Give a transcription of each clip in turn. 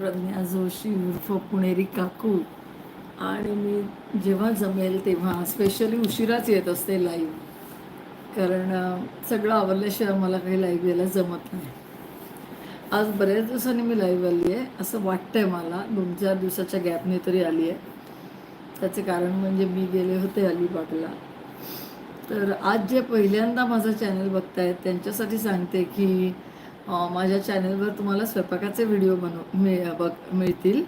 प्रज्ञा जोशी उर्फ पुणेरी काकू. आणि मी जेव्हा जमेल तेव्हा स्पेशली उशिराच येत असते लाईव्ह कारण सगळं आवरल्याशिवाय मला काही लाईव्ह यायला जमत नाही. आज बऱ्याच दिवसांनी मी लाईव्ह आली आहे असं वाटतंय मला दोन चार दिवसाच्या गॅपने तरी आली आहे त्याचे कारण म्हणजे मी गेले होते अलिबागला. तर आज जे पहिल्यांदा माझं चॅनल बघतायत त्यांच्यासाठी सांगते की माझ्या चॅनलवर तुम्हाला स्वयंपाकाचे व्हिडिओ बनव मिळ बघ मिळतील.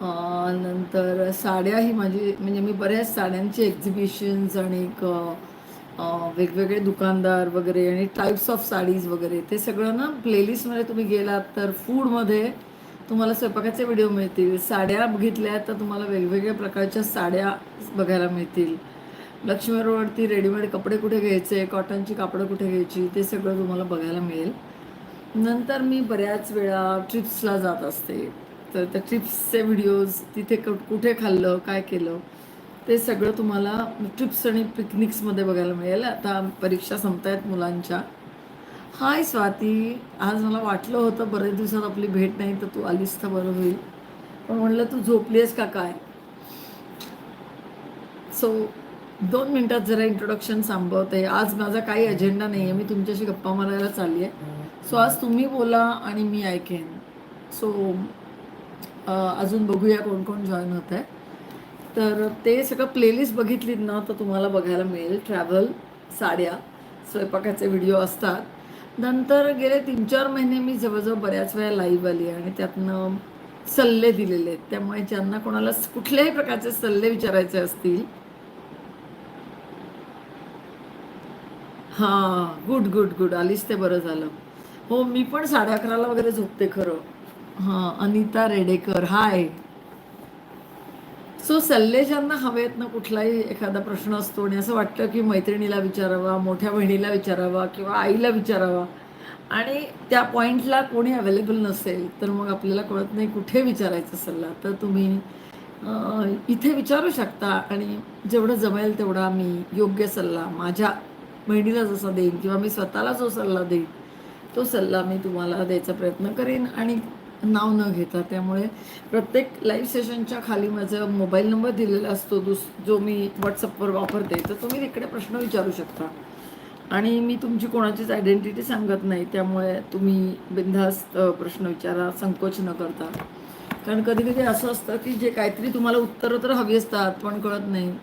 नंतर नंतर साड्याही माझी म्हणजे मी बऱ्याच साड्यांची एक्झिबिशन्स आणि एक, वेगवेगळे दुकानदार वगैरे आणि टाईप्स ऑफ साडीज वगैरे ते सगळं ना प्लेलिस्टमध्ये तुम्ही गेलात तर फूडमध्ये तुम्हाला स्वयंपाकाचे व्हिडिओ मिळतील. साड्या बघितल्या तर तुम्हाला वेगवेगळ्या प्रकारच्या साड्या बघायला मिळतील. लक्ष्मी रोडवरती रेडीमेड कपडे कुठे घ्यायचे कॉटनची कापडं कुठे घ्यायची ते सगळं तुम्हाला बघायला मिळेल. नंतर मी बऱ्याच वेळा ट्रिप्सला जात असते. तर त्या ट्रिप्सचे व्हिडिओज तिथे क कुठे खाल्लं काय केलं ते सगळं तुम्हाला ट्रिप्स आणि पिकनिक्समध्ये बघायला मिळेल. आता परीक्षा संपतायत मुलांच्या. हाय स्वाती आज मला वाटलं होतं बरेच दिवसात आपली भेट नाही तर तू आलीस तर बरं होईल. पण म्हणलं तू झोपली आहेस का काय? सो दोन मिनटात जरा इंट्रोडक्शन सांभवते आज माझा काही अजेंडा नाही आहे मी तुमच्याशी गप्पा मारायला चालली आहे सो आज तुम्ही बोला आणि मी ऐकेन सो अजून बघूया कोण कोण जॉईन होत आहे. तर ते सगळं प्लेलिस्ट बघितलीत ना तर तुम्हाला बघायला मिळेल. ट्रॅव्हल साड्या स्वयंपाकाचे व्हिडिओ असतात. नंतर गेले तीन चार महिने मी जवळजवळ बऱ्याच वेळा लाईव्ह आली आणि त्यातनं सल्ले दिलेले आहेत. त्यामुळे ज्यांना कोणाला कुठल्याही प्रकारचे सल्ले विचारायचे असतील. हां गुड गुड गुड आलीच ते बरं झालं. हो मी पण साडे अकराला वगैरे झोपते खरं. हां अनिता रेडेकर हाय. सो सल्ले ज्यांना हवेत ना कुठलाही एखादा प्रश्न असतो आणि असं वाटतं की मैत्रिणीला विचारावा मोठ्या बहिणीला विचारावा किंवा आईला विचारावा आणि त्या पॉईंटला कोणी अवेलेबल नसेल तर मग आपल्याला कळत नाही कुठे विचारायचा सल्ला. तर तुम्ही इथे विचारू शकता आणि जेवढं जमेल तेवढा मी योग्य सल्ला माझ्या बहिणीला जसा देईन किंवा मी स्वतःला जो सल्ला देईन तो सल्ला मी तुम्हाला द्यायचा प्रयत्न करेन आणि नाव न घेता. त्यामुळे प्रत्येक लाईव्ह सेशनच्या खाली माझा मोबाईल नंबर दिलेला असतो. दुस जो मी व्हॉट्सअपवर वापरते तर तुम्ही तिकडे प्रश्न विचारू शकता. आणि मी तुमची कोणाचीच आयडेंटिटी सांगत नाही. त्यामुळे तुम्ही बिनधास्त प्रश्न विचारा संकोच न करता. कारण कधी कधी असं असतं की जे काहीतरी तुम्हाला उत्तरं तर हवी असतात पण कळत नाही.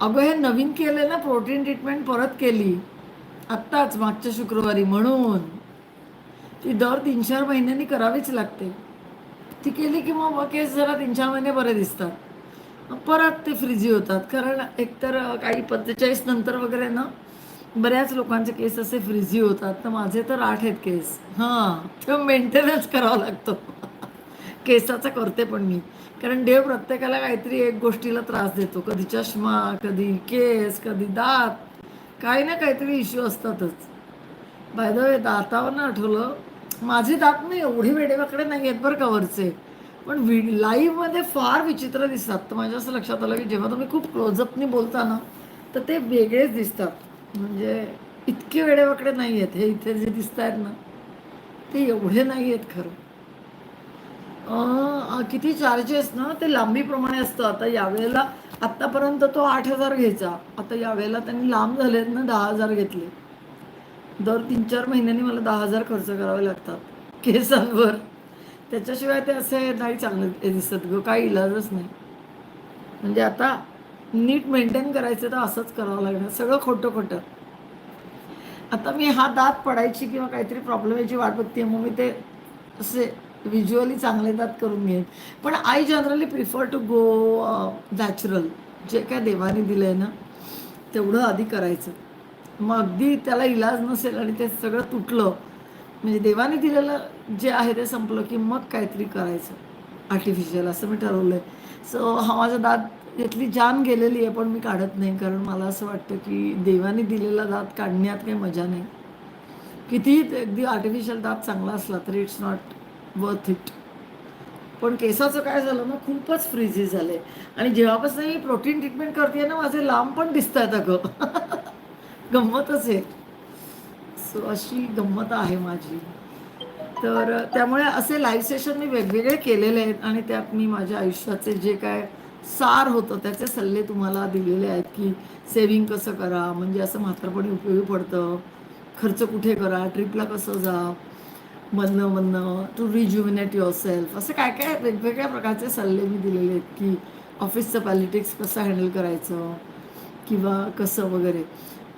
अगं हे नवीन केलं ना प्रोटीन ट्रीटमेंट परत केली. आत्ताच मागच्या शुक्रवारी म्हणून. ती दर तीन चार महिन्यांनी करावीच लागते. ती केली की मग केस जरा तीन चार महिने बरे दिसतात. परत ते फ्रिजी होतात. कारण एकतर काही पंचेचाळीस नंतर वगैरे ना बऱ्याच लोकांचे केस असे फ्रिजी होतात. तर माझे तर आठ आहेत केस. हां ते मेंटेनन्स करावा लागतो. केसाचा करते पण मी. कारण देव प्रत्येकाला काहीतरी एक गोष्टीला त्रास देतो. कधी चष्मा कधी केस कधी दात. काही ना काहीतरी इश्यू असतातच. बाय द वे दातावरनं आठवलं माझे दात नाही एवढे वेडेवाकडे नाही आहेत बरं का वरचे. पण व्हि लाईव्हमध्ये फार विचित्र दिसतात. तर माझ्या असं लक्षात आलं की जेव्हा तुम्ही खूप क्लोजअपनी बोलता ना तर ते वेगळेच दिसतात. म्हणजे इतके वेडेवाकडे नाही आहेत. हे इथे जे दिसत आहेत ना ते एवढे नाही आहेत खरं. किती चार्जेस ना ते लांबीप्रमाणे असतं. आता यावेळेला आत्तापर्यंत तो आठ हजार घ्यायचा. आता यावेळेला त्यांनी लांब झालेत ना दहा हजार घेतले. दर तीन चार महिन्यांनी मला दहा हजार खर्च करावे लागतात. केसांवर. त्याच्याशिवाय ते असे नाही चांगलं दिसत ग. काही इलाजच नाही. म्हणजे आता नीट मेंटेन करायचं तर असंच करावं लागणार. सगळं खोटं खोटं. आता मी हा दात पडायची किंवा काहीतरी प्रॉब्लेम याची वाट बघते मग मी ते असे व्हिज्युअली चांगले दात करून घेईन पण I generally prefer to go natural जे काय देवाने दिलं आहे ना तेवढं आधी करायचं. मग अगदी त्याला इलाज नसेल आणि ते सगळं तुटलं म्हणजे देवाने दिलेलं जे आहे ते संपलं की मग काहीतरी करायचं. आर्टिफिशियल असं मी ठरवलं आहे सो हा माझा दात यातली जान गेलेली आहे पण मी काढत नाही. कारण मला असं वाटतं की देवाने दिलेला दात काढण्यात काही मजा नाही. कितीही ते अगदी आर्टिफिशियल दात चांगला असला तरी इट्स नॉट वर्थ इट पण केसाचं काय झालं ना खूपच फ्रीझी झाले. आणि जेव्हापासून मी प्रोटीन ट्रीटमेंट करते ना माझे लांब पण दिसत आहेत अगं. गंमतच आहे सो अशी गंमत आहे माझी. तर त्यामुळे असे लाईव्ह सेशन मी वेगवेगळे केलेले आहेत आणि त्यात मी माझ्या आयुष्याचे जे काय सार होतं त्याचे सल्ले तुम्हाला दिलेले आहेत की सेविंग कसं करा म्हणजे असं म्हातारपणी उपयोगी पडतं. खर्च कुठे करा ट्रिपला कसं जा मधनं मधनं. टू रिज्युमिनेट युअर सेल्फ असं काय काय वेगवेगळ्या प्रकारचे सल्ले मी दिलेले आहेत की ऑफिसचं पॉलिटिक्स कसं हँडल करायचं किंवा कसं वगैरे.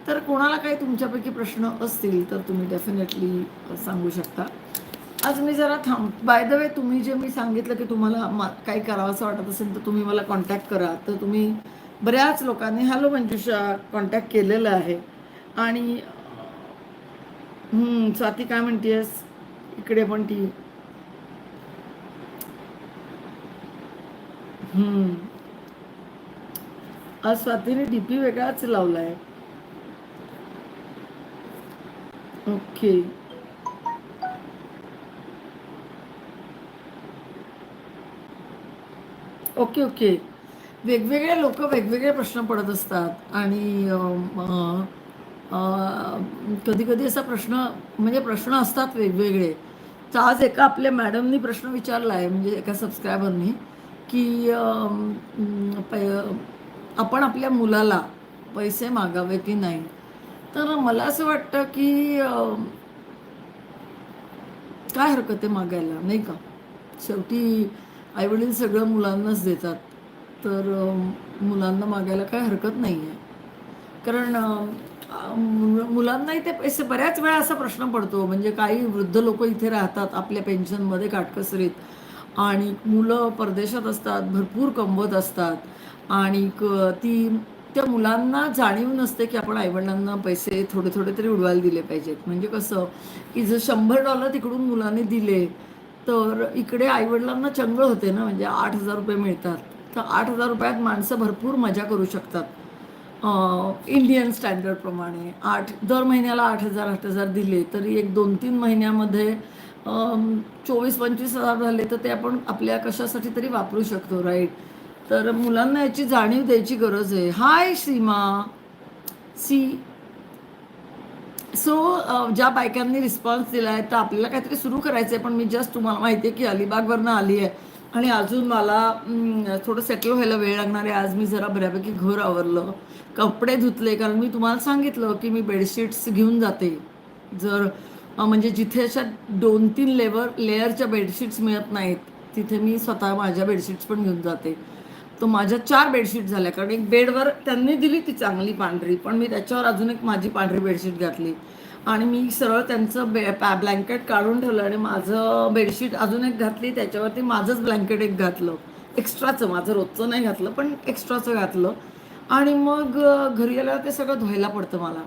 तर कोणाला काही तुमच्यापैकी प्रश्न असतील तर तुम्ही डेफिनेटली सांगू शकता. आज मी जरा थांब बाय द वे तुम्ही जे मी सांगितलं की तुम्हाला मा काही करावंसं वाटत असेल तर तुम्ही मला कॉन्टॅक्ट करा. तर तुम्ही बऱ्याच लोकांनी हॅलो मंजुषा कॉन्टॅक्ट केलेलं आहे. आणि स्वाती काय म्हणतेस इकडे पण ती. हम्म. आज स्वातीने डीपी वेगळाच लावलाय. ओके. Okay okay. वेगवेगळे लोक वेगवेगळे प्रश्न पडत असतात आणि कधी कधी असा प्रश्न म्हणजे प्रश्न असतात वेगवेगळे. तर आज एका आपल्या मॅडमनी प्रश्न विचारला आहे म्हणजे एका सबस्क्रायबरनी की आपण आपल्या मुलाला पैसे मागावे की नाही? तर मला असं वाटतं की काय हरकत आहे मागायला नाही का? शेवटी आईवडील सगळं मुलांनाच देतात. तर मुलांना मागायला काय हरकत नाही आहे कारण मुलांनाही ते पैसे बऱ्याच वेळा असा प्रश्न पडतो म्हणजे काही वृद्ध लोक इथे राहतात आपल्या पेन्शनमध्ये काटकसरीत आणि मुलं परदेशात असतात भरपूर कमवत असतात आणि ती त्या मुलांना जाणीव नसते की आपण आईवडिलांना पैसे थोडे थोडे तरी उडवायला दिले पाहिजेत. म्हणजे कसं की जर शंभर डॉलर तिकडून मुलांनी दिले तर इकडे आईवडिलांना चंगळ होते ना म्हणजे आठ हजार रुपये मिळतात. तर आठ हजार रुपयात माणसं भरपूर मजा करू शकतात. इंडियन स्टँडर्डप्रमाणे आठ दर महिन्याला आठ हजार आठ हजार दिले तरी एक दोन तीन महिन्यामध्ये चोवीस पंचवीस हजार झाले तर ते आपण आपल्या कशासाठी तरी वापरू शकतो राईट तर मुलांना याची जाणीव द्यायची गरज आहे. हाय सीमा. सी सो ज्या बायकांनी रिस्पॉन्स दिला आहे तर आपल्याला काहीतरी सुरू करायचं आहे पण मी जस्ट तुम्हाला माहिती आहे की अलिबागवरनं आली आहे आणि अजून मला थोडं सेटल व्हायला वेळ लागणार आहे. आज मी जरा बऱ्यापैकी घर आवरलं. कपडे धुतले कारण मी तुम्हाला सांगितलं की मी बेडशीट्स घेऊन जाते. जर म्हणजे जिथे अशा दोन तीन लेवर लेअरच्या बेडशीट्स मिळत नाहीत तिथे मी स्वतः माझ्या बेडशीट्स पण घेऊन जाते. तर माझ्या चार बेडशीट झाल्या कारण एक बेडवर त्यांनी दिली ती चांगली पांढरी पण मी त्याच्यावर अजून एक माझी पांढरी बेडशीट घातली. आणि मी सरळ त्यांचं बे पॅ ब्लँकेट काढून ठेवलं आणि माझं बेडशीट अजून एक घातली त्याच्यावरती माझंच ब्लँकेट एक घातलं. एक्स्ट्राचं माझं रोजचं नाही घातलं पण एक्स्ट्राचं घातलं. आणि मग घरी आल्यावर ते सगळं धुवायला पडतं मला.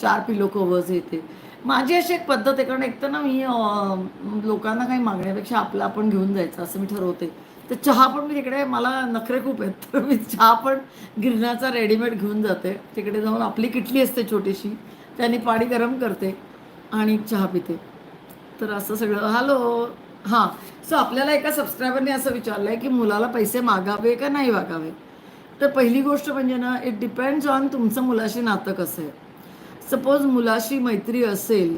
चार पिलो कवर्स येते माझी अशी एक पद्धत आहे कारण एक तर ना मी लोकांना काही मागण्यापेक्षा आपलं आपण घेऊन जायचं असं मी ठरवते. तर चहा पण मी तिकडे मला नखरे खूप आहेत तर मी चहा पण गिरण्याचा रेडीमेड घेऊन जाते. तिकडे जाऊन आपली किटली असते छोटीशी. त्याने पाणी गरम करते आणि चहा पिते. तर असं सगळं. हॅलो हां. सो आपल्याला एका सबस्क्रायबरने असं विचारलं आहे की मुलाला पैसे मागावे का नाही मागावे? तर पहिली गोष्ट म्हणजे ना इट डिपेंड्स ऑन तुमचं मुलाशी नातं कसं आहे. सपोज मुलाशी मैत्री असेल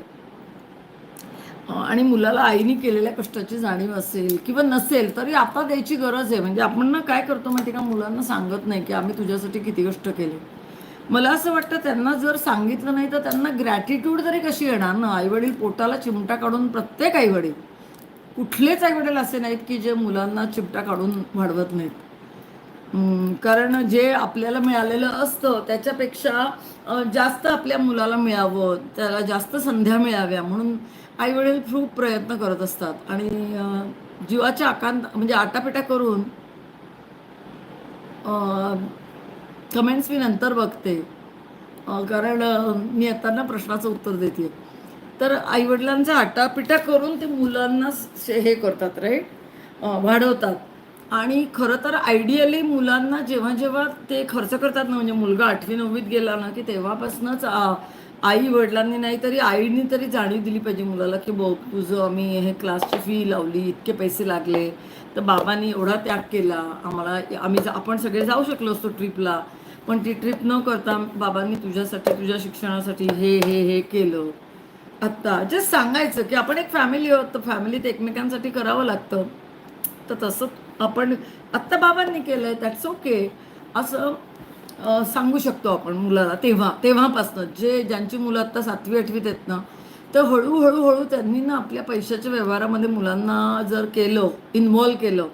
आणि मुलाला आईने केलेल्या कष्टाची जाणीव असेल किंवा नसेल तरी आता द्यायची गरज आहे. म्हणजे आपण ना काय करतो माहिती का? मुलांना सांगत नाही की आम्ही तुझ्यासाठी किती कष्ट केले. मला असं वाटतं त्यांना जर सांगितलं नाही तर त्यांना ग्रॅटिट्यूड तरी कशी येणार ना? आईवडील पोटाला चिमटा काढून प्रत्येक आईवडील कुठलेच आईवडील असे नाहीत की जे मुलांना चिमटा काढून वाढवत नाहीत. कारण जे आपल्याला मिळालेलं असतं त्याच्यापेक्षा जास्त आपल्या मुलाला मिळावं त्याला जास्त संध्या मिळाव्या म्हणून आईवडील खूप प्रयत्न करत असतात. आणि जीवाच्या आकांत म्हणजे आटापिटा करून कमेंट्स मी नंतर बघते. कारण मी आता ना प्रश्नाचं उत्तर देते. तर आईवडिलांचा आटापिटा करून ते मुलांना हे करतात राईट वाढवतात. आणि खरं तर आयडियली मुलांना जेव्हा जेव्हा ते खर्च करतात ना म्हणजे मुलगा आठवी नववीत गेला ना की तेव्हापासूनच आ- आई वडिलांनी नाही तरी आईने तरी जाणीव दिली पाहिजे मुलाला की बघ तुझं आम्ही हे क्लासची फी लावली इतके पैसे लागले. तर बाबांनी एवढा त्याग केला आम्हाला आम्ही आपण सगळे जाऊ शकलो असतो ट्रिपला पण ती ट्रिप न करता बाबांनी तुझ्यासाठी तुझ्या शिक्षणासाठी हे हे हे केलं. आत्ता जस्ट सांगायचं की आपण एक फॅमिली आहोत तर फॅमिलीत एकमेकांसाठी करावं लागतं. तर तसं आपण आत्ता बाबांनी केलं आहे दॅट्स ओके असं सांगू शकतो आपण मुलाला तेव्हा तेव्हापासनं. जे ज्यांची मुलं आत्ता सातवी आठवीत आहेत ना तर हळूहळू हळू त्यांनी ना आपल्या पैशाच्या व्यवहारामध्ये मुलांना जर केलं इन्व्हॉल्व केलं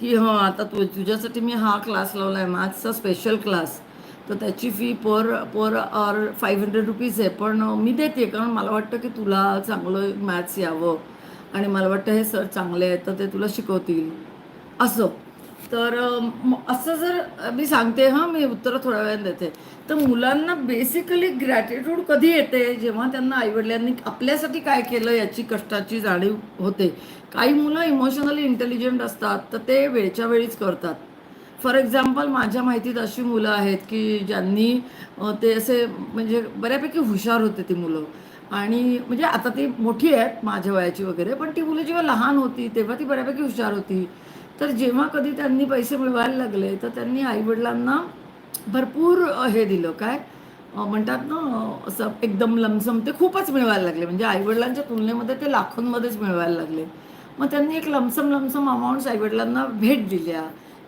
की हां आता तु तुझ्यासाठी मी हा क्लास लावला आहे मॅथ्सचा स्पेशल क्लास तर त्याची fee per per hour five hundred rupees आहे. पण मी देते कारण मला वाटतं की तुला चांगलं मॅथ्स यावं. आणि मला वाटतं हे सर चांगले आहेत तर ते तुला शिकवतील. असं. तर असं जर मी सांगते हां मी उत्तरं थोड्या वेळाने देते. तर मुलांना बेसिकली ग्रॅटिट्यूड कधी येते? जेव्हा त्यांना आईवडिलांनी आपल्यासाठी काय केलं याची कष्टाची जाणीव होते. काही मुलं इमोशनली इंटेलिजंट असतात तर ते वेळच्या वेळीच करतात. फॉर एक्झाम्पल माझ्या माहितीत अशी मुलं आहेत की ज्यांनी ते असे म्हणजे बऱ्यापैकी हुशार होते ती मुलं. आणि म्हणजे आता ती मोठी आहेत माझ्या वयाची वगैरे पण ती मुलं जेव्हा लहान होती तेव्हा ती बऱ्यापैकी हुशार होती. तर जेव्हा कधी त्यांनी पैसे मिळवायला लागले तर त्यांनी आईवडिलांना भरपूर हे दिलं. काय? म्हणतात ना असं एकदम लमसम ते खूपच मिळवायला लागले. म्हणजे आईवडिलांच्या तुलनेमध्ये ते लाखोंमध्येच मिळवायला लागले. मग त्यांनी एक लमसम लमसम अमाऊंट्स आईवडिलांना भेट दिल्या.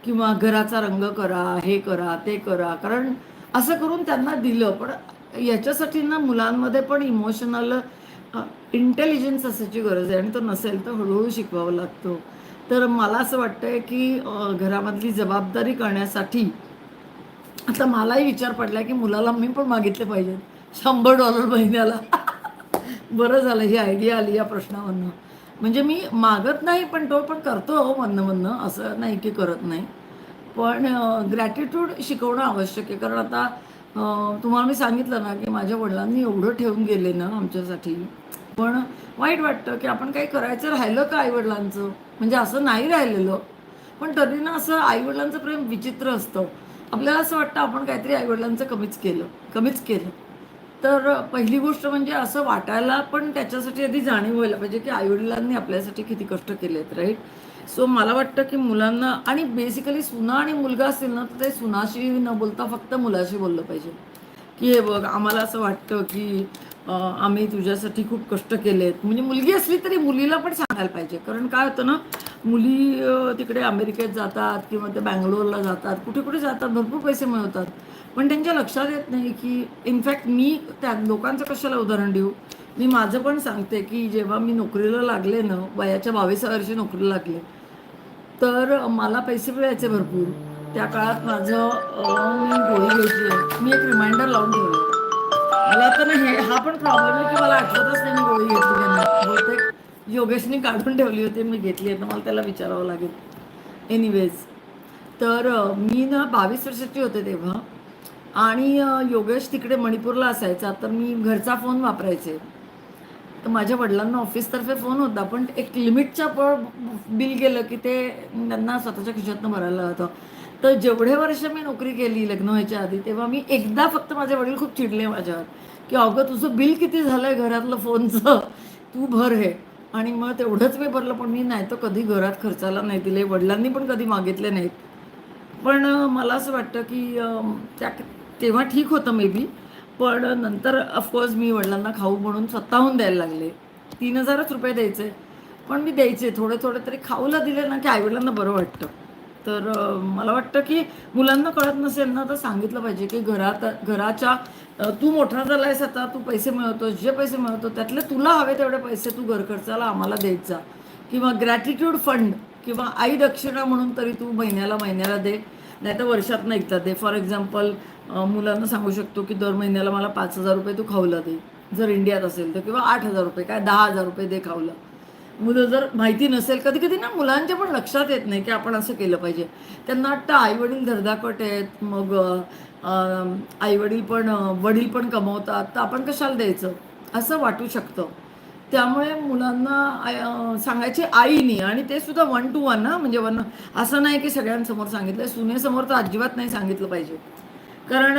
किंवा घराचा रंग करा हे करा ते करा. कारण असं करून त्यांना दिलं पण याच्यासाठी ना मुलांमध्ये पण इमोशनल इंटेलिजन्स असायची गरज आहे. आणि तो नसेल तर हळूहळू शिकवावं लागतो. तर मला असं वाटतंय की घरामधली जबाबदारी करण्यासाठी आता मलाही विचार पडला की मुलाला मी पण मागितले पाहिजेत. शंभर डॉलर महिन्याला. बरं झालं ही आयडिया आली या प्रश्नावरनं. म्हणजे मी मागत नाही पण तो पण करतो हो म्हणणं म्हणणं. असं नाही की करत नाही. पण ग्रॅटिट्यूड शिकवणं आवश्यक आहे. कारण आता तुम्हाला मी सांगितलं ना की माझ्या वडिलांनी एवढं ठेवून गेले ना आमच्यासाठी. पण वाईट वाटतं की आपण काही करायचं राहिलं का आईवडिलांचं? म्हणजे असं नाही राहिलेलं. पण तरी ना असं आईवडिलांचं प्रेम विचित्र असतं. आपल्याला असं वाटतं आपण काहीतरी आईवडिलांचं कमीच केलं कमीच केलं. तर पहिली गोष्ट म्हणजे असं वाटायला पण त्याच्यासाठी आधी जाणीव व्हायला पाहिजे की आईवडिलांनी आपल्यासाठी किती कष्ट केलेत राईट सो मला वाटतं की मुलांना आणि बेसिकली सुना आणि मुलगा असेल ना तर ते सुनाशी न बोलता फक्त मुलाशी बोललं पाहिजे. की हे बघ आम्हाला असं वाटतं की आम्ही तुझ्यासाठी खूप कष्ट केलेत. म्हणजे मुलगी असली तरी मुलीला पण सांगायला पाहिजे. कारण काय होतं ना मुली तिकडे अमेरिकेत जातात किंवा ते बँगलोरला जातात कुठे कुठे जातात भरपूर पैसे मिळवतात. पण त्यांच्या लक्षात येत नाही की इनफॅक्ट मी त्या लोकांचं कशाला उदाहरण देऊ? मी माझं पण सांगते की जेव्हा मी नोकरीला लागले ना वयाच्या बावीसा वर्षी नोकरीला लागले तर मला पैसे मिळायचे भरपूर. त्या काळात माझं मी गोळी घ्यायची आहे मी एक रिमाइंडर लावून ठेवलं. मला तर हे हा पण प्रॉब्लेम आहे की मला आठवतच नाही मी गोळी घेतली नाही. बहुतेक योगेशने काढून ठेवली होती मी घेतली आहे तर मला त्याला विचारावं लागेल. एनिवेज तर मी ना बावीस वर्षाची होते तेव्हा. आणि योगेश तिकडे मणिपूरला असायचा तर मी घरचा फोन वापरायचे. तर माझ्या वडिलांना ऑफिसतर्फे फोन होता पण एक लिमिटच्या प बिल गेलं की ते त्यांना स्वतःच्या खिशातनं भरायला होतं. तर जेवढे वर्ष मी नोकरी केली लग्न व्हायच्या आधी तेव्हा मी एकदा फक्त माझे वडील खूप चिडले माझ्यावर की अगं तुझं बिल किती झालं आहे घरातलं फोनचं? तू भर हे. आणि मग तेवढंच मी भरलं पण मी नाही तर कधी घरात खर्चाला नाही दिले वडिलांनी पण कधी मागितले नाहीत. पण मला असं वाटतं की त्या तेव्हा ठीक होतं मे बी पण नंतर ऑफकोर्स मी वडिलांना खाऊ म्हणून स्वतःहून द्यायला लागले. तीन हजारच रुपये द्यायचे. पण मी द्यायचे. थोडे थोडे तरी खाऊला दिले ना की आईवडिलांना बरं वाटतं. तर मला वाटतं की मुलांना कळत नसेल ना तर सांगितलं पाहिजे की घरात घराच्या तू मोठा झालायस आता तू पैसे मिळवतोस जे पैसे मिळवतो त्यातले तुला हवे तेवढे पैसे तू घर खर्चाला आम्हाला देत जा. किंवा ग्रॅटिट्यूड फंड किंवा आई दक्षिणा म्हणून तरी तू महिन्याला महिन्याला दे नाही तर वर्षातनं एकदा दे. फॉर एक्झाम्पल मुलांना सांगू शकतो की दर महिन्याला मला पाच हजार रुपये तू खाऊला दे. जर इंडियात असेल तर किंवा आठ हजार रुपये काय दहा हजार रुपये दे खाऊला. मुलं जर माहिती नसेल कधी कधी ना मुलांच्या पण लक्षात येत नाही की आपण असं केलं पाहिजे. त्यांना वाटतं आईवडील धरधाकट आहेत मग आईवडील पण वडील पण कमवतात तर आपण कशाला द्यायचं? असं वाटू शकतं. त्यामुळे मुलांना सांगायची सांगायचे आईनी आणि ते सुद्धा वन टू वन ना म्हणजे वन असं नाही की सगळ्यांसमोर सांगितलं सुनेसमोर तर अजिबात नाही सांगितलं पाहिजे. कारण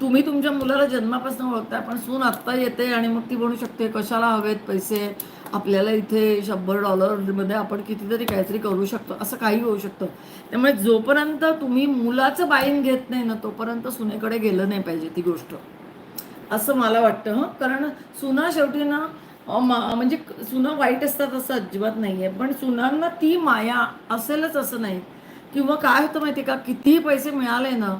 तुम्ही तुमच्या मुलाला जन्मापासून ओळखताय पण सून आत्ता येते आणि मग ती म्हणू शकते कशाला हवेत पैसे? आपल्याला इथे शंभर डॉलरमध्ये आपण कितीतरी काहीतरी करू शकतो. असं काही होऊ शकतं. त्यामुळे जोपर्यंत तुम्ही मुलाचं बाईन घेत नाही ना तोपर्यंत सुनेकडे गेलं नाही पाहिजे ती गोष्ट. असं मला वाटतं हं. कारण सुना शेवटी ना म्हणजे सुना वाईट असतात असं अजिबात नाही आहे पण सुनांना ती माया असेलच असं नाही. किंवा काय होतं माहिती का? कितीही पैसे मिळाले ना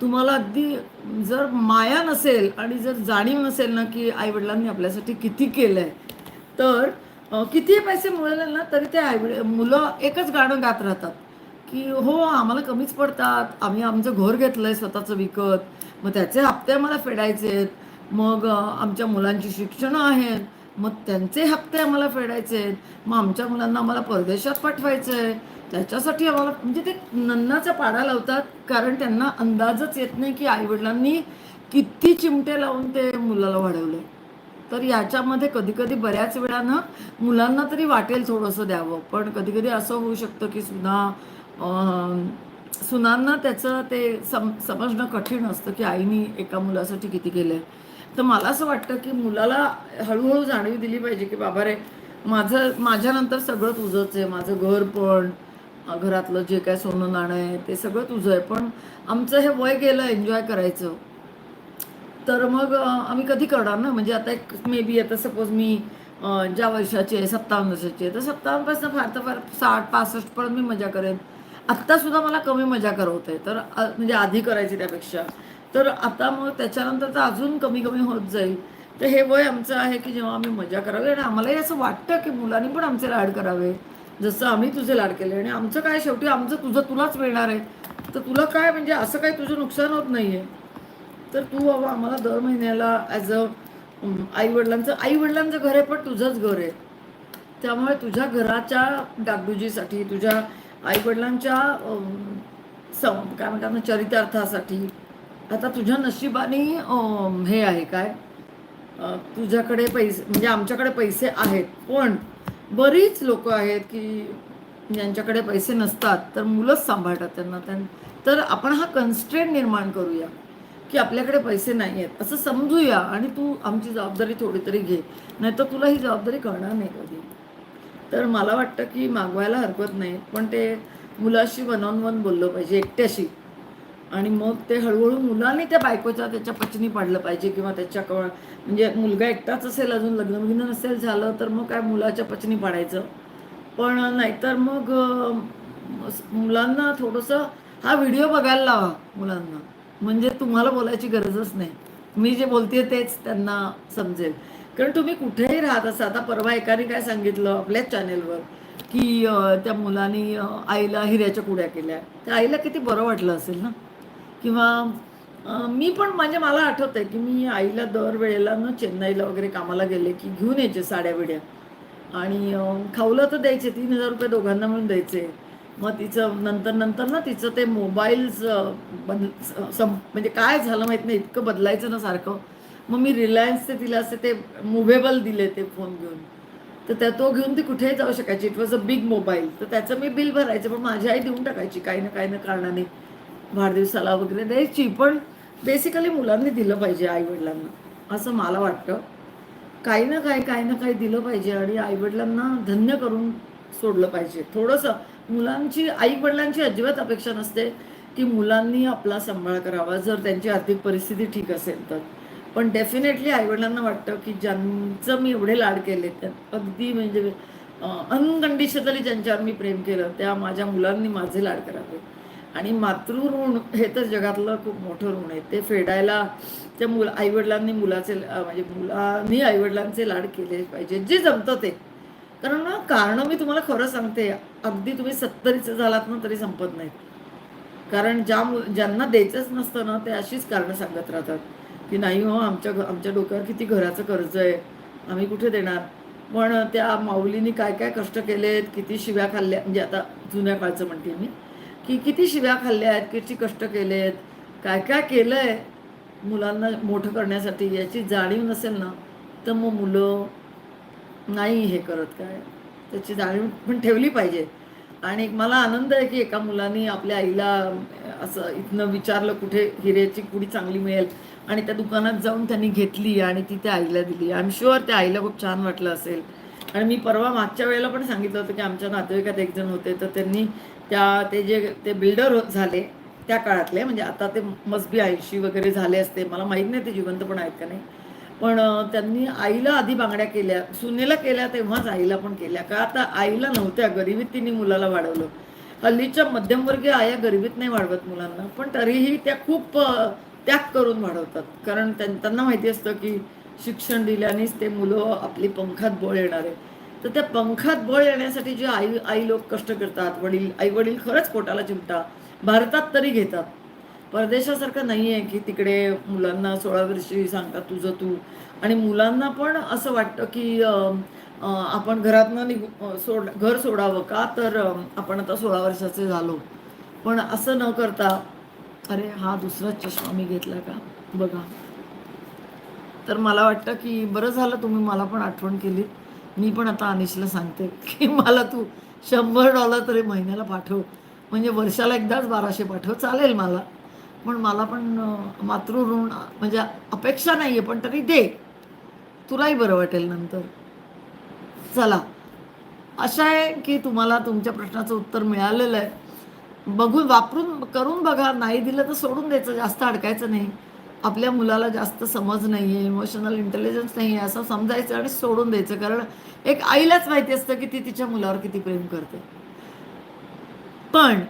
तुम्हाला अगदी जर माया नसेल आणि जर जाणीव नसेल ना की आईवडिलांनी आपल्यासाठी किती केलं आहे तर कितीही पैसे मिळाले ना तरी ते आई मुलं एकच गाणं गात राहतात की हो आम्हाला कमीच पडतात. आम्ही आमचं घर घेतलं आहे स्वतःचं विकत. मग त्याचे हप्ते आम्हाला फेडायचे आहेत मग आमच्या मुलांची शिक्षणं आहेत. मग त्यांचे हप्ते आम्हाला फेडायचे आहेत मग आमच्या मुलांना आम्हाला परदेशात पाठवायचं आहे त्याच्यासाठी आम्हाला म्हणजे ते नन्नाचा पाडा लावतात कारण त्यांना अंदाजच येत नाही की आईवडिलांनी किती चिमटे लावून ते मुलाला वाढवलं तर याच्यामध्ये कधी कधी बऱ्याच वेळानं मुलांना तरी वाटेल थोडंसं द्यावं पण कधी कधी असं होऊ शकतं की सुना सुनांना त्याचं ते सम समजणं कठीण असतं की आईनी एका मुलासाठी किती केलं आहे तर मला असं वाटतं की मुलाला हळूहळू जाणीव दिली पाहिजे की बाबा रे माझं माझ्यानंतर सगळं तुझंच आहे माझं घर पण घरातलं जे काय सोनं नाणं आहे ते सगळं तुझं आहे. पण आमचं हे वय गेलं एन्जॉय करायचं. तर मग आम्ही कधी करणार ना? म्हणजे आता एक मे बी आता सपोज मी ज्या वर्षाची आहे सत्तावन्न वर्षाची आहे तर सत्तावन्नपासून फार तर फार साठ पासष्टपर्यंत मी मजा करेन. आत्तासुद्धा मला कमी मजा करवत आहे तर म्हणजे आधी करायची त्यापेक्षा. तर आता मग त्याच्यानंतर तर अजून कमी कमी होत जाईल. तर हे वय आमचं आहे की जेव्हा आम्ही मजा करावी. आणि आम्हालाही असं वाटतं की मुलांनी पण आमचे लाड करावे. जसं आम्ही तुझे लाड केले आणि आमचं काय शेवटी आमचं तुझं तुलाच मिळणार आहे. तर तुला काय म्हणजे असं काही तुझं नुकसान होत नाही आहे तर तू बाबा आम्हाला दर महिन्याला ॲज अ आई वडिलांचं आई वडिलांचं घर आहे पण तुझंच घर आहे. त्यामुळे तुझ्या घराच्या डागडुजीसाठी तुझ्या आई वडिलांच्या सम काय म्हणतात ना चरितार्थासाठी आता तुझ्या नशिबाने हे आहे काय? तुझ्याकडे पैसे म्हणजे आमच्याकडे पैसे आहेत पण बरीच लोक आहेत की ज्यांच्याकडे पैसे नसतात तर मुलंच सांभाळतात त्यांना. त्यां तर आपण हा कन्स्ट्रेंट निर्माण करूया की आपल्याकडे पैसे नाही आहेत असं समजूया आणि तू आमची जबाबदारी थोडी तरी घे. नाही तर तुला ही जबाबदारी कळणार नाही कधी. तर मला वाटतं की मागवायला हरकत नाही पण ते मुलाशी वन ऑन वन बोललं पाहिजे एकट्याशी. आणि मग ते हळूहळू मुलांनी त्या बायकोच्या त्याच्या पचनी पाडलं पाहिजे किंवा त्याच्या क म्हणजे मुलगा एकटाच असेल अजून लग्न बिग्न नसेल झालं तर मग काय मुलाच्या पचनी पाडायचं? पण नाहीतर मग मुलांना थोडंसं हा व्हिडिओ बघायला लावा मुलांना. म्हणजे तुम्हाला बोलायची गरजच नाही. मी जे बोलते तेच त्यांना समजेल. कारण तुम्ही कुठेही राहत असा आता परवा एकाने काय सांगितलं आपल्याच चॅनेलवर की त्या मुलांनी आईला हिऱ्याच्या कुड्या केल्या. त्या आईला किती बरं वाटलं असेल ना? किंवा मी पण म्हणजे मला आठवत आहे की मी आईला दरवेळेला ना चेन्नईला वगैरे कामाला गेले की घेऊन यायचे साड्या बिड्या. आणि खाऊलं तर द्यायचे तीन हजार रुपये दोघांना मिळून द्यायचे. मग तिचं नंतर नंतर ना तिचं ते मोबाईल्स बद म्हणजे काय झालं माहीत नाही इतकं बदलायचं ना सारखं. मग मी रिलायन्सचे तिला असे ते मुव्हेबल दिले ते फोन घेऊन. तर त्या तो घेऊन ती कुठेही जाऊ शकायची. It was a big mobile तर त्याचं मी बिल भरायचं पण माझी आई देऊन टाकायची. काही ना काही ना कारणाने. वाढदिवसाला वगैरे द्यायची पण बेसिकली मुलांनी दिलं पाहिजे आईवडिलांना असं मला वाटतं. काही ना काही काही ना काही दिलं पाहिजे आणि आईवडिलांना धन्य करून सोडलं पाहिजे. थोडंसं मुलांची आईवडिलांची अजिबात अपेक्षा नसते की मुलांनी आपला सांभाळ करावा जर त्यांची आर्थिक परिस्थिती ठीक असेल तर. पण डेफिनेटली आईवडिलांना वाटतं की ज्यांचं मी एवढे लाड केले त्या अगदी म्हणजे अनकंडिशनली ज्यांच्यावर मी प्रेम केलं त्या माझ्या मुलांनी माझे लाड करावे आणि मातृऋण हे तर जगातलं खूप मोठं ऋण आहे. ते फेडायला त्या मुल आईवडिलांनी मुलाचे म्हणजे मुलांनी आईवडिलांचे लाड केले पाहिजे. जे जमतं ते. कारण ना कारणं मी तुम्हाला खरं सांगते. अगदी तुम्ही सत्तरीचं झालात ना तरी संपत नाहीत. कारण ज्या मु ज्यांना द्यायचंच नसतं ना ते अशीच कारणं सांगत राहतात. की नाही हो आमच्या घ आमच्या डोक्यावर किती घराचं कर्ज आहे. आम्ही कुठे देणार? पण त्या माऊलीनी काय काय कष्ट केलेत? किती शिव्या खाल्ल्या? म्हणजे आता जुन्या काळचं म्हणते मी. की किती शिव्या खाल्ल्या आहेत किती कष्ट केले आहेत काय काय केलं आहे मुलांना मोठं करण्यासाठी याची जाणीव नसेल ना तर मग मुलं नाही हे करत काय? त्याची जाणीव पण ठेवली पाहिजे. आणि एक मला आनंद आहे की एका मुलाने आपल्या आईला असं इथनं विचारलं कुठे हिऱ्याची कुडी चांगली मिळेल. आणि त्या दुकानात जाऊन त्यांनी घेतली आणि ती त्या आईला दिली. आय एम शुअर त्या आईला खूप छान वाटलं असेल. आणि मी परवा मागच्या वेळेला पण सांगितलं होतं की आमच्या नातेवाईकात एक जण होते तर त्यांनी त्या ते जे ते बिल्डर झाले त्या काळातले म्हणजे आता ते मस्बी ऐंशी वगैरे झाले असते. मला माहीत नाही ते जिवंत पण आहेत का नाही. पण त्यांनी आईला आधी बांगड्या केल्या सुनेला केल्या तेव्हाच आईला पण केल्या. का आता आईला नव्हत्या गरिबीत तिने मुलाला वाढवलं. हल्लीच्या मध्यमवर्गीय आया गरिबीत नाही वाढवत मुलांना पण तरीही त्या खूप त्याग करून वाढवतात. कारण त्यां- त्यांना माहिती असतं की शिक्षण दिल्यानेच ते मुलं आपली पंखात बळ येणार आहे. तर त्या पंखात बळ येण्यासाठी जे आई आई लोक कष्ट करतात वडील आई वडील खरंच पोटाला चिमटा भारतात तरी घेतात. परदेशासारखं नाही आहे की तिकडे मुलांना सोळा वर्षी सांगतात तुझं तू. आणि मुलांना पण असं वाटतं की आपण घरातनं निघू सोड घर सोडावं का? तर आपण आता सोळा वर्षाचे झालो. पण असं न करता अरे हा दुसरा चष्मा मी घेतला का? बघा. तर मला वाटतं की बरं झालं तुम्ही मला पण आठवण केली. मी पण आता अनिशला सांगते की मला तू शंभर डॉलर तरी महिन्याला पाठव. म्हणजे वर्षाला एकदाच बाराशे पाठव. चालेल मला. पण मला पण मातृऋण म्हणजे अपेक्षा नाही आहे पण तरी दे. तुलाही बरं वाटेल नंतर. चला. अशा आहे की तुम्हाला तुमच्या प्रश्नाचं उत्तर मिळालेलं आहे. बघून वापरून करून बघा. नाही दिलं तर सोडून द्यायचं. जास्त अडकायचं नाही. आपल्या मुलाला जास्त समज नाही आहे इमोशनल इंटेलिजन्स नाही आहे असं समजायचं आणि सोडून द्यायचं. कारण एक आईलाच माहिती असतं की ती तिच्या मुलावर किती प्रेम करते. पण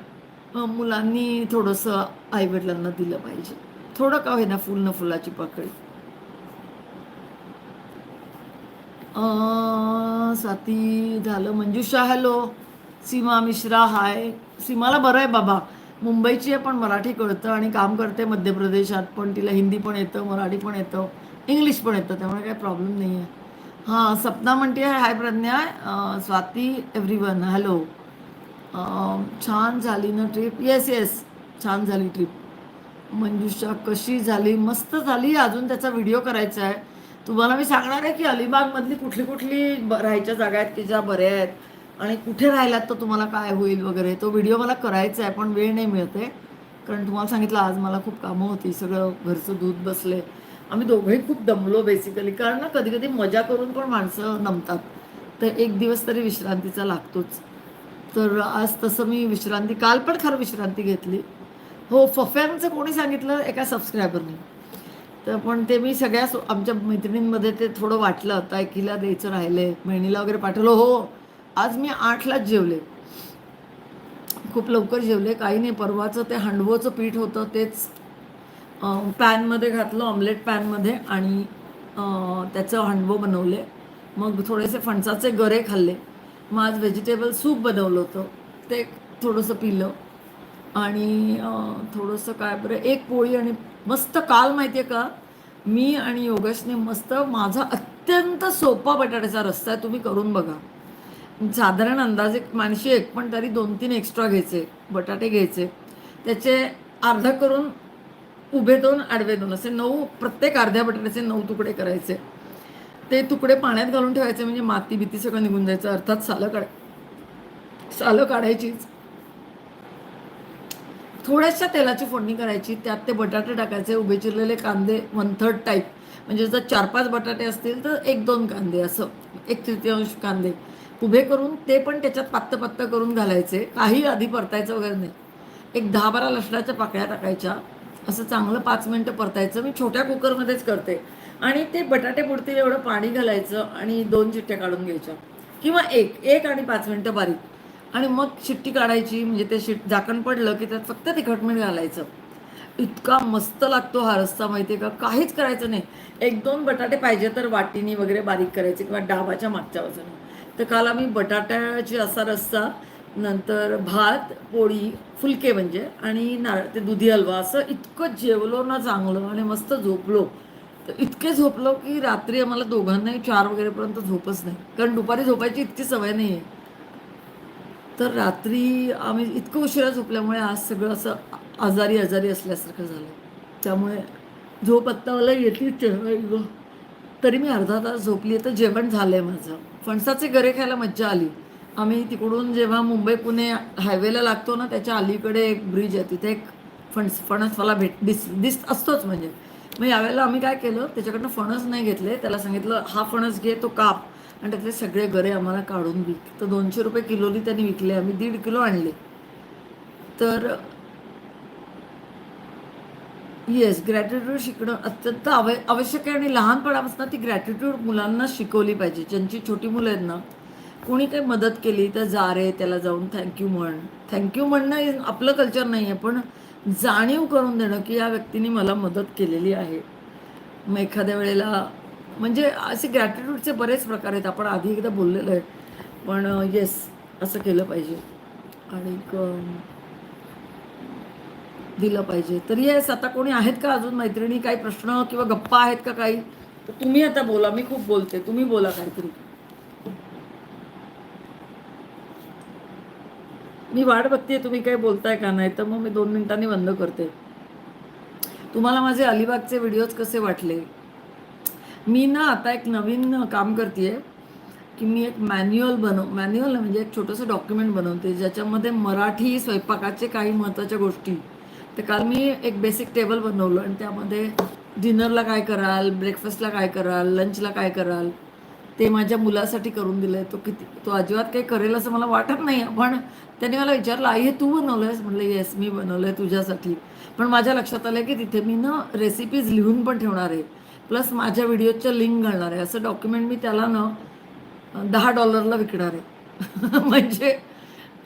मुलांनी थोडंसं आईवडिलांना दिलं पाहिजे. थोडं का होईना फुल न फुलाची पकडी अं, स्वाती झालं मंजुषा. हॅलो सीमा मिश्रा हाय सीमाला बरं आहे बाबा. मुंबईची आहे पण मराठी कळतं आणि काम करते मध्य प्रदेशात पण तिला हिंदी पण येतं मराठी पण येतं इंग्लिश पण येतं त्यामुळे काही प्रॉब्लेम नाही आहे हां सपना म्हणते hi Pragya Swati everyone hello छान झाली ना ट्रिप येस येस छान झाली ट्रिप मंजुषा कशी झाली? मस्त झाली. अजून त्याचा व्हिडिओ करायचा आहे. तुम्हाला मी सांगणार आहे की अलिबागमधली कुठली कुठली ब राहायच्या जागा आहेत की ज्या बऱ्या आहेत? आणि कुठे राहिलात तर तुम्हाला काय होईल वगैरे? तो व्हिडिओ मला करायचा आहे पण वेळ नाही मिळते कारण तुम्हाला सांगितलं आज मला खूप कामं होती सगळं घरचं दूध बसले. आम्ही दोघंही खूप दमलो बेसिकली कारण ना कधी कधी मजा करून पण माणसं नमतात. तर एक दिवस तरी विश्रांतीचा लागतोच. तर आज तसं मी विश्रांती काल पण खरं विश्रांती घेतली. हो फफ्यांचं कोणी सांगितलं एका सबस्क्रायबरने तर पण ते मी सगळ्या सो आमच्या मैत्रिणींमध्ये ते थोडं वाटलं. आता एकीला द्यायचं राहिले बहिणीला वगैरे पाठवलं. हो आज मी आठलाच जेवले. खूप लवकर जेवले. काही नाही परवाचं ते हांडवोचं पीठ होतं तेच पॅनमध्ये घातलं ऑमलेट पॅनमध्ये आणि त्याचं हांडवं बनवले. मग थोडेसे फणसाचे गरे खाल्ले. मग आज व्हेजिटेबल सूप बनवलं होतं. ते थोडंसं पिलं. आणि थोडंसं काय बरं एक पोळी आणि मस्त काल माहिती आहे का? मी आणि योगेशने मस्त माझा अत्यंत सोपा बटाट्याचा रस्ता आहे तुम्ही करून बघा. साधारण अंदाजे माणशी एक पण तरी दोन तीन एक्स्ट्रा घ्यायचे बटाटे घ्यायचे. त्याचे अर्धा करून उभे दोन आडवे दोन असे नऊ प्रत्येक अर्ध्या बटाट्याचे नऊ तुकडे करायचे. ते तुकडे पाण्यात घालून ठेवायचे म्हणजे माती भीती सगळं निघून जायचं अर्थात सालं काढ सालं काढायचीच. थोड्याशा तेलाची फोडणी करायची त्यात ते बटाटे टाकायचे उभे चिरलेले कांदे वन थर्ड टाईप म्हणजे जर चार पाच बटाटे असतील तर एक दोन कांदे असं एक तृतीयांश कांदे. उभे करून ते पण त्याच्यात पात्त पात्त करून घालायचे. काही आधी परतायचं वगैरे नाही. एक दहा बारा लसणाच्या पाकळ्या टाकायच्या. असं चांगलं पाच मिनटं परतायचं. मी छोट्या कुकरमध्येच करते. आणि ते बटाटे बुडतील एवढं पाणी घालायचं आणि दोन चिट्ट्या काढून घ्यायच्या. किंवा एक एक आणि पाच मिनटं बारीक. आणि मग शिट्टी काढायची. म्हणजे ते शिट झाकण पडलं की त्यात फक्त तिखट मीठ घालायचं. इतका मस्त लागतो हा रस्ता माहिती आहे का? काहीच करायचं नाही. एक दोन बटाटे पाहिजे तर वाटीनी वगैरे बारीक करायचे किंवा डाबाच्या मागच्या बाजूने. तर काल आम्ही बटाट्याची असा रस्सा नंतर भात पोळी फुलके म्हणजे आणि नारळ ते दुधी हलवा असं इतकं जेवलो ना चांगलं आणि मस्त झोपलो. तर इतके झोपलो की रात्री आम्हाला दोघांनाही चार वगैरेपर्यंत झोपच नाही. कारण दुपारी झोपायची इतकी सवय नाही आहे तर रात्री आम्ही इतकं उशिरा झोपल्यामुळे आज सगळं असं आजारी आजारी असल्यासारखं झालं. त्यामुळे झोप आत्ता मला येतीच तरी मी अर्धा तास झोपली आहे तर जेवण झालं आहे माझं. फणसाचे गरे खायला मज्जा आली. आम्ही तिकडून जेव्हा मुंबई पुणे हायवेला लागतो ना त्याच्या अलीकडे एक ब्रिज आहे. तिथे एक फणस फणस मला भेट दिस दिस असतोच म्हणजे. मग यावेळेला आम्ही काय केलं त्याच्याकडनं फणस नाही घेतले. त्याला सांगितलं हा फणस घे तो काप. आणि त्यातले सगळे गरे आम्हाला काढून विक. तर दोनशे रुपये किलोनी त्यांनी विकले. आम्ही दीड किलो आणले. तर येस ग्रॅटिट्यूड शिकणं अत्यंत आव आवश्यक आहे आणि लहानपणापासून ती ग्रॅटिट्यूड मुलांना शिकवली पाहिजे. ज्यांची छोटी मुलं आहेत ना कोणी काही मदत केली तर जा रे त्याला जाऊन थँक्यू म्हण. थँक्यू म्हणणं हे आपलं कल्चर नाही आहे पण जाणीव करून देणं की या व्यक्तीने मला मदत केलेली आहे. मग एखाद्या वेळेला म्हणजे असे ग्रॅटिट्यूडचे बरेच प्रकार आहेत आपण आधी एकदा बोललेलं आहे. पण येस असं केलं पाहिजे. आणि दिलं पाहिजे. तर येस आता कोणी आहेत का अजून मैत्रिणी? काही प्रश्न किंवा गप्पा आहेत का काही? तर तुम्ही आता बोला मी खूप बोलते. तुम्ही बोला काहीतरी. मी वाट बघते तुम्ही काही बोलताय का नाही तर मग मी दोन मिनिटांनी बंद करते. तुम्हाला माझे अलिबागचे व्हिडिओज कसे वाटले? मी ना आता एक नवीन काम करते की मी एक मॅन्युअल बनव मॅन्युअल म्हणजे एक छोटंसं डॉक्युमेंट बनवते ज्याच्यामध्ये मराठी स्वयंपाकाचे काही महत्त्वाच्या गोष्टी तर काल मी एक बेसिक टेबल बनवलं आणि त्यामध्ये डिनरला काय कराल ब्रेकफास्टला काय कराल लंचला काय कराल ते माझ्या मुलासाठी करून दिलंय. तो किती तो अजिबात काही करेल असं मला वाटत नाही पण त्याने मला विचारलं आई हे तू बनवलंयस म्हटलं येस मी बनवलंय तुझ्यासाठी. पण माझ्या लक्षात आलं की तिथे मी ना रेसिपीज लिहून पण ठेवणार आहे. प्लस माझ्या व्हिडिओच्या लिंक घालणार आहे. असं डॉक्युमेंट मी त्याला ना दहा डॉलरला विकणार आहे. म्हणजे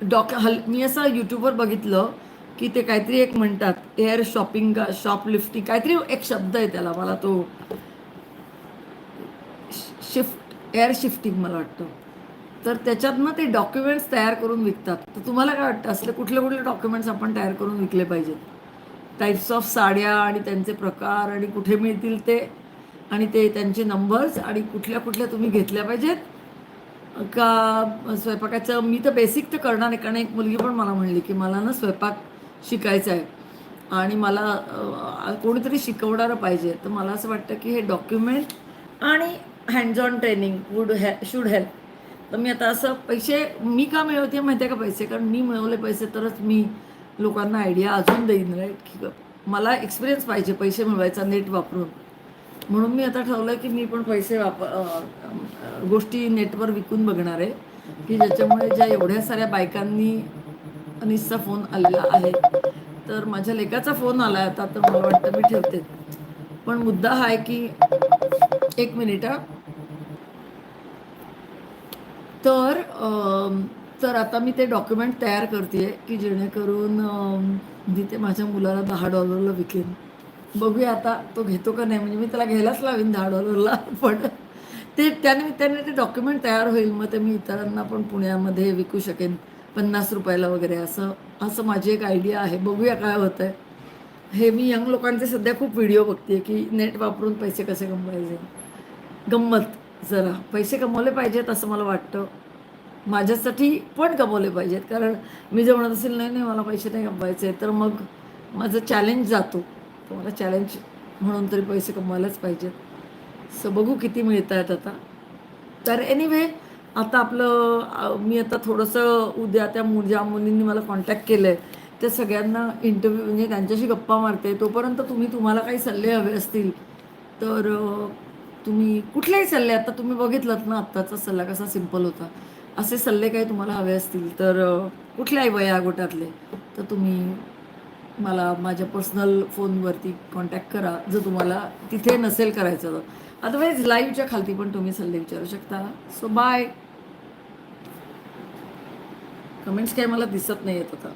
डॉक हल मी असं यूट्यूबवर बघितलं की ते काहीतरी एक म्हणतात एअर शॉपिंग का शॉप लिफ्टिंग काहीतरी एक शब्द आहे त्याला मला तो शिफ्ट एअर शिफ्टिंग मला वाटतं. तर त्याच्यातनं ते डॉक्युमेंट्स तयार करून विकतात. तर तुम्हाला काय वाटतं असले कुठले कुठले डॉक्युमेंट्स आपण तयार करून विकले पाहिजेत? टाईप्स ऑफ साड्या आणि त्यांचे प्रकार आणि कुठे मिळतील ते आणि ते त्यांचे नंबर्स आणि कुठल्या कुठल्या तुम्ही घेतल्या पाहिजेत? का स्वयंपाकाचं मी तर बेसिक तर करणार आहे कारण एक मुलगी पण मला म्हणली की मला ना स्वयंपाक शिकायचं आहे. आणि मला कोणीतरी शिकवणारं पाहिजे. तर मला असं वाटतं की हे डॉक्युमेंट आणि हँड्स ऑन ट्रेनिंग वूड हे शूड हेल्प तर मी आता असं पैसे मी का मिळवते माहिती आहे का पैसे? कारण मी मिळवले पैसे तरच मी लोकांना आयडिया अजून देईन राईट की मला एक्सपिरियन्स पाहिजे पैसे मिळवायचा नेट वापरून. म्हणून मी आता ठरवलं की मी पण पैसे वाप गोष्टी नेटवर विकून बघणार आहे. की ज्याच्यामुळे ज्या एवढ्या साऱ्या बायकांनी अनिसचा फोन आलेला आहे. तर माझ्या लेकाचा फोन आला आहे आता तर मला वाटतं मी ठेवते. पण मुद्दा हा आहे की एक मिनिट हा. तर तर आता मी ते डॉक्युमेंट तयार करते की जेणेकरून मी ते माझ्या मुलाला दहा डॉलरला विकेन. बघूया आता तो घेतो का नाही म्हणजे मी त्याला घ्यायलाच लावेन दहा डॉलरला पण ते त्याने ते डॉक्युमेंट तयार होईल मग ते मी इतरांना पण पुण्यामध्ये विकू शकेन. पन्नास रुपयाला वगैरे असं असं माझी एक आयडिया आहे. बघूया काय होतं आहे हे मी यंग लोकांचे सध्या खूप व्हिडिओ बघते की नेट वापरून पैसे कसे कमवायचे. गंमत जरा. पैसे कमवले पाहिजेत असं मला वाटतं. माझ्यासाठी पण कमवले पाहिजेत. कारण मी जर म्हणत असेल नाही नाही मला पैसे नाही कमवायचे. तर मग माझं चॅलेंज जातो. तर मला चॅलेंज म्हणून तरी पैसे कमवायलाच पाहिजेत. सो बघू किती मिळत आहेत आता. तर एनिवे आता आपलं मी आता थोडंसं उद्या त्या मु ज्या मुलींनी मला कॉन्टॅक्ट केलं आहे त्या सगळ्यांना इंटरव्ह्यू म्हणजे त्यांच्याशी गप्पा मारते तोपर्यंत तुम्ही तुम्हाला काही सल्ले हवे असतील तर तुम्ही कुठलेही सल्ले आता तुम्ही बघितलात ना आत्ताचा सल्ला कसा सिंपल होता असे सल्ले काही तुम्हाला हवे असतील तर कुठल्याही वया गोटातले तर तुम्ही मला माझ्या पर्सनल फोनवरती कॉन्टॅक्ट करा जर तुम्हाला तिथे नसेल करायचं तर. अदरवाईज लाईव्हच्या खालती पण तुम्ही सल्ले विचारू शकता. सो बाय कमेंट्स काही मला दिसत नाही आहेत आता.